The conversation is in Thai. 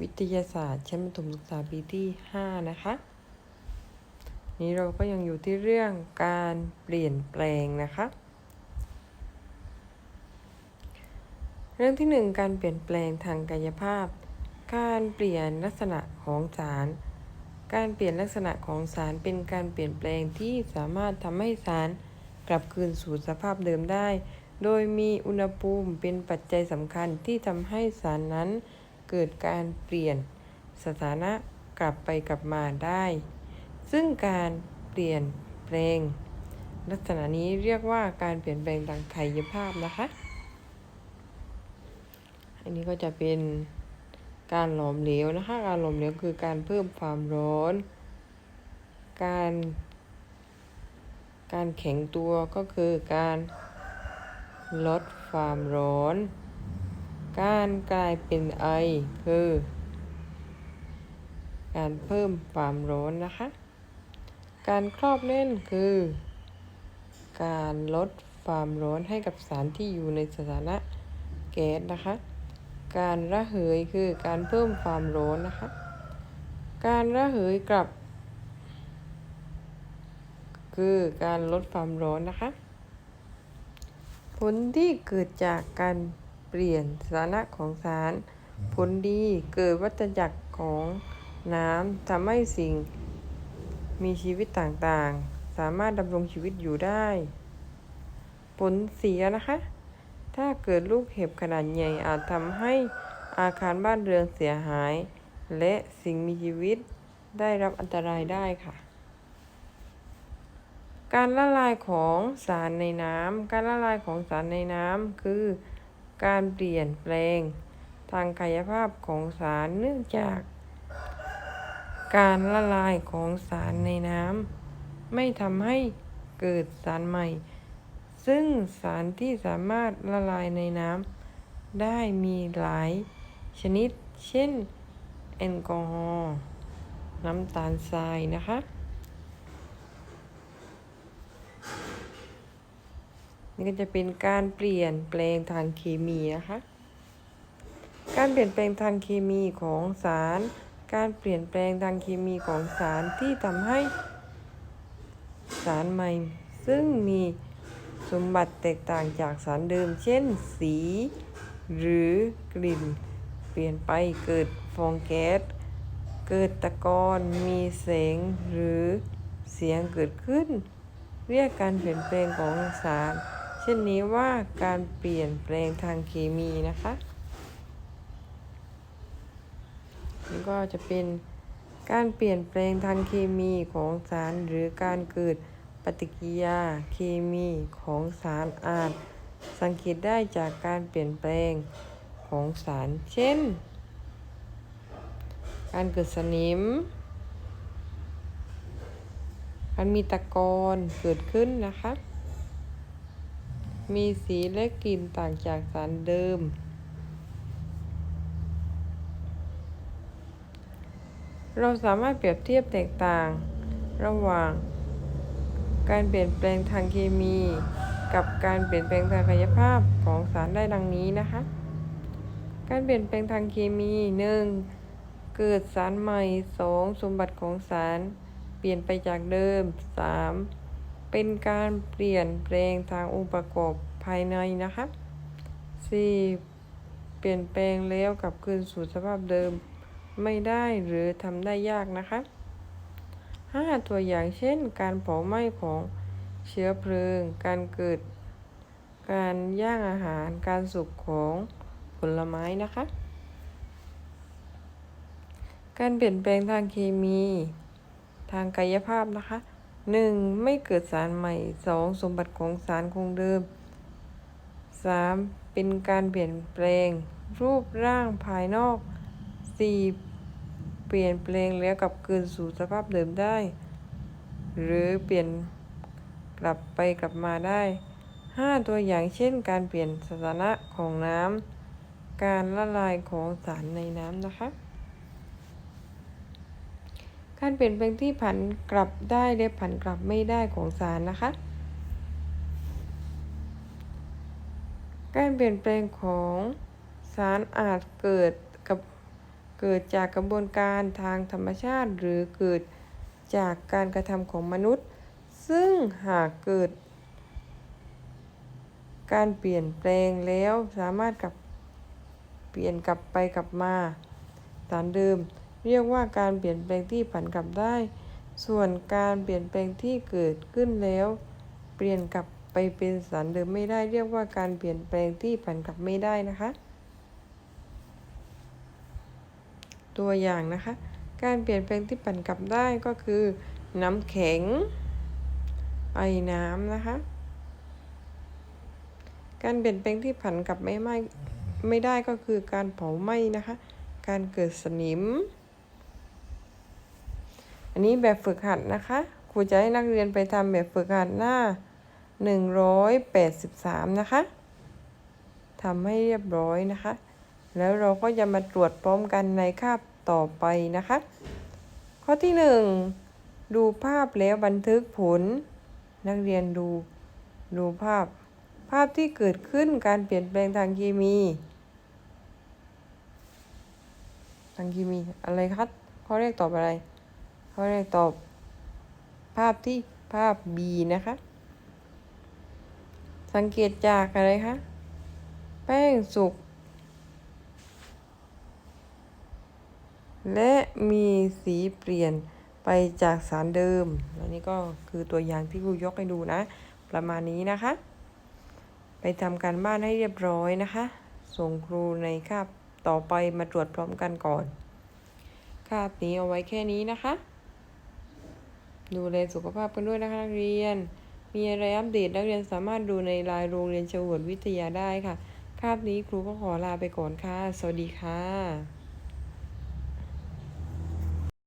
วิทยาศาสตร์ชั้นประถมศึกษาปีที่ 5 นะคะ นี้เราก็ยังอยู่ที่เรื่องการเปลี่ยนแปลงนะคะ เรื่องที่ 1 การเปลี่ยนแปลงทางกายภาพ การเปลี่ยนลักษณะของสาร การเปลี่ยนลักษณะของสารเป็นการเปลี่ยนแปลงที่สามารถทำให้สารกลับคืนสู่สภาพเดิมได้ โดยมีอุณหภูมิเป็นปัจจัยสำคัญที่ทำให้สารนั้น เกิดการเปลี่ยนสถานะกลับไปกลับมาได้ ซึ่งการเปลี่ยนแปลง ลักษณะนี้เรียกว่าการเปลี่ยนแปลงทางกายภาพนะคะ อันนี้ก็จะเป็นการหลอมเหลวนะคะ การหลอมเหลวคือการเพิ่มความร้อน การ การแข็งตัวก็คือการลดความร้อน การกลายเป็นไอคือการเพิ่มความร้อนนะคะ การครอบแน่นคือ การลดความร้อนให้กับสารที่อยู่ในสถานะแก๊สนะคะ การระเหยคือการเพิ่มความร้อนนะคะ การระเหยกลับ คือการลดความร้อนนะคะ ผลที่เกิดจากการ ปลี่ยนสถานะของสาร ผลดีเกิดวัฏจักรของน้ำทำให้สิ่งมีชีวิตต่างๆ สามารถดำรงชีวิตอยู่ได้ ผลเสียนะคะ ถ้าเกิดลูกเห็บขนาดใหญ่อาจทำให้อาคารบ้านเรือนเสียหาย และสิ่งมีชีวิตได้รับอันตรายได้ค่ะ การละลายของสารในน้ำการละลายของสารในน้ำคือ การเปลี่ยนแปลงทางกายภาพของสารเนื่องจาก การละลายของสารในน้ำไม่ทำให้เกิดสารใหม่ ซึ่งสารที่สามารถละลายในน้ำได้มีหลายชนิด เช่น แอลกอฮอล์น้ำตาลทรายนะคะ นี่ก็จะเป็นการเปลี่ยนแปลงทางเคมีนะคะ การเปลี่ยนแปลงทางเคมีของสาร การเปลี่ยนแปลงทางเคมีของสารที่ทำให้ สารใหม่ ซึ่งมีสมบัติแตกต่างจากสารเดิม เช่น สี หรือกลิ่น เปลี่ยนไปเกิดฟองแก๊ส เกิดตะกอนมีแสงหรือเสียงเกิดขึ้น เรียกการเปลี่ยนแปลงของสาร เช่นนี้ว่าการเปลี่ยนแปลงทางเคมีนะคะนี่ก็จะเป็นการเปลี่ยนแปลงทางเคมีของสารหรือการเกิดปฏิกิริยาเคมีของสารอาจ สังเกตได้จากการเปลี่ยนแปลงของสารเช่น การเกิดสนิมการมีตะกอนเกิดขึ้นนะคะ มีสีและกลิ่นต่างจากสารเดิม เราสามารถเปรียบเทียบแตกต่าง ระหว่าง การเปลี่ยนแปลงทางเคมี กับการเปลี่ยนแปลงทางกายภาพของสารได้ดังนี้นะคะ การเปลี่ยนแปลงทางเคมี 1. เกิดสารใหม่ 2. สมบัติของสารเปลี่ยนไปจากเดิม 3. เป็นการเปลี่ยนแปลงทางองค์ประกอบภายในนะคะ 4. เปลี่ยนแปลงแล้วกลับคืนสู่สภาพเดิมไม่ได้หรือทำได้ยากนะคะ 5. ตัวอย่างเช่น การเผาไหม้ของเชื้อเพลิง การเกิด การย่างอาหาร การสุกของผลไม้นะคะ การเปลี่ยนแปลงทางเคมี ทางกายภาพนะคะ 1. ไม่เกิดสารใหม่ 2. สมบัติของสารคงเดิม 3. เป็นการเปลี่ยนแปลง รูปร่างภายนอก 4. เปลี่ยนแปลงแล้วกลับคืนสู่สภาพเดิมได้ หรือเปลี่ยนกลับไปกลับมาได้5ตัวอย่างเช่น การเปลี่ยนสถานะของน้ำการละลายของสารในน้ำนะคะ การเปลี่ยนแปลงที่ผันกลับได้และผันกลับไม่ได้ของสารนะคะ การเปลี่ยนแปลงของสารอาจเกิดกับเกิดจากกระบวนการทางธรรมชาติ หรือเกิดจากการกระทำของมนุษย์ ซึ่งหากเกิด การเปลี่ยนแปลงแล้วสามารถกลับเปลี่ยนกลับไปกลับมาสารเดิม เรียกว่าการเปลี่ยนแปลงที่ผันกลับได้ ส่วนการเปลี่ยนแปลงที่เกิดขึ้นแล้ว เปลี่ยนกลับไปเป็นสารเดิมไม่ได้ เรียกว่าการเปลี่ยนแปลงที่ผันกลับไม่ได้นะคะ ตัวอย่างนะคะ การเปลี่ยนแปลงที่ผันกลับได้ก็คือ น้ำแข็ง ไอน้ำนะคะ การเปลี่ยนแปลงที่ผันกลับไม่ไม้ไม่ได้ก็คือการเผาไหม้นะคะ การเกิดสนิม อันนี้แบบฝึกหัดนะคะครูจะให้นักเรียนไปทำแบบฝึกหัดหน้า 183 นะคะทำให้เรียบร้อยนะคะ แล้วเราก็จะมาตรวจพร้อมกันในคาบต่อไปนะคะ ข้อที่ 1 ดูภาพแล้วบันทึกผล นักเรียนดูดูภาพ ภาพที่เกิดขึ้นการเปลี่ยนแปลงทางเคมี ทางเคมีอะไรครับข้อแรกตอบอะไร ข้อแรกตอบ ภาพที่ภาพ B นะคะ สังเกตจากอะไรคะ แป้งสุก และมีสีเปลี่ยนไปจากสารเดิม แล้วนี่ก็คือตัวอย่างที่ครูยกให้ดูนะ ประมาณนี้นะคะ ไปทำการบ้านให้เรียบร้อยนะคะ ส่งครูในคาบต่อไปมาตรวจพร้อมกันก่อน คาบนี้เอาไว้แค่นี้นะคะ ดูแลสุขภาพกันด้วยนะคะนักเรียน มีอะไรอัปเดตนักเรียนสามารถดูในไลน์โรงเรียนเฉวดวิทยาได้ค่ะ คาบนี้ครูก็ขอลาไปก่อนค่ะ สวัสดีค่ะ